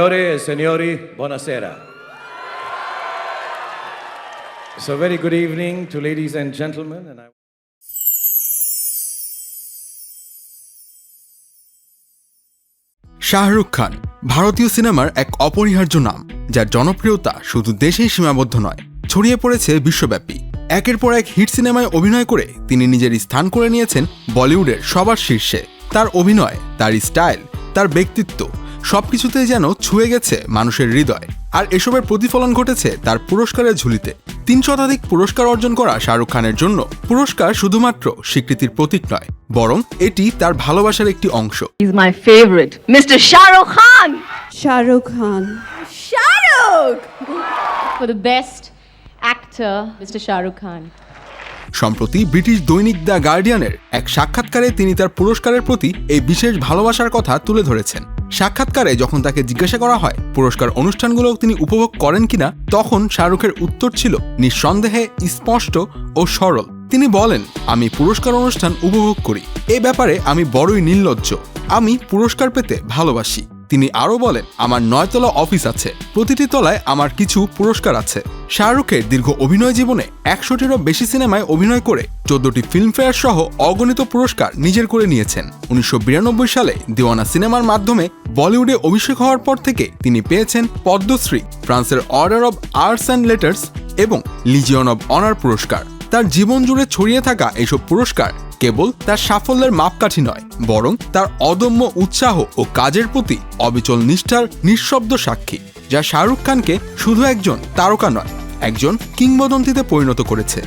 Signore e signori, buonasera. So, very good evening to ladies and gentlemen. And I... Shahrukh Khan ভারতীয় সিনেমার এক অপরিহার্য নাম যার জনপ্রিয়তা শুধু দেশেই সীমাবদ্ধ নয় ছড়িয়ে পড়েছে বিশ্বব্যাপী একের পর এক হিট সিনেমায় অভিনয় করে তিনি নিজের স্থান করে নিয়েছেন বলিউডের সবার শীর্ষে তার অভিনয় তার স্টাইল তার ব্যক্তিত্ব সবকিছুতেই যেন ছুঁয়ে গেছে মানুষের হৃদয় আর এসবের প্রতিফলন ঘটেছে তার পুরস্কারের ঝুলিতে তিন শতাধিক পুরস্কার অর্জন করা শাহরুখ খানের জন্য পুরস্কার শুধুমাত্র স্বীকৃতির প্রতীক নয় বরং এটি তার ভালোবাসার একটি অংশ. Shah Rukh Khan. Shah Rukh Khan. Shah Rukh! for the best actor, Mr. Shah Rukh Khan. সম্প্রতি ব্রিটিশ দৈনিক দ্য গার্ডিয়ানের এক সাক্ষাৎকারে তিনি তার পুরস্কারের প্রতি এই বিশেষ ভালোবাসার কথা তুলে ধরেছেন সাক্ষাৎকারে যখন তাকে জিজ্ঞাসা করা হয় পুরস্কার অনুষ্ঠানগুলো তিনি উপভোগ করেন কিনা, তখন শাহরুখের উত্তর ছিল নিঃসন্দেহে স্পষ্ট ও সরল। তিনি বলেন, আমি পুরস্কার অনুষ্ঠান উপভোগ করি। এ ব্যাপারে আমি বড়ই নির্লজ্জ। আমি পুরস্কার পেতে ভালোবাসি। তিনি আরও বলেন, আমার নয়তলা অফিস আছে। প্রতিটি তলায় আমার কিছু পুরস্কার আছে। শাহরুখের দীর্ঘ অভিনয় জীবনে একশোটিরও বেশি সিনেমায় অভিনয় করে চোদ্দটি ফিল্মফেয়ার সহ অগণিত পুরস্কার নিজের করে নিয়েছেন। উনিশশো বিরানব্বই সালে দিওয়ানা সিনেমার মাধ্যমে বলিউডে অভিষেক হওয়ার পর থেকে তিনি পেয়েছেন পদ্মশ্রী, ফ্রান্সের Order of Arts and Letters এবং লিজিয়ন অব অনার পুরস্কার। তার জীবন জুড়ে ছড়িয়ে থাকা এইসব পুরস্কার কেবল তার সাফল্যের মাপকাঠি নয়, বরং তার অদম্য উৎসাহ ও কাজের প্রতি অবিচল নিষ্ঠার নিঃশব্দ সাক্ষী, যা শাহরুখ খানকে শুধু একজন তারকা নয়, একজন কিংবদন্তিতে পরিণত করেছে।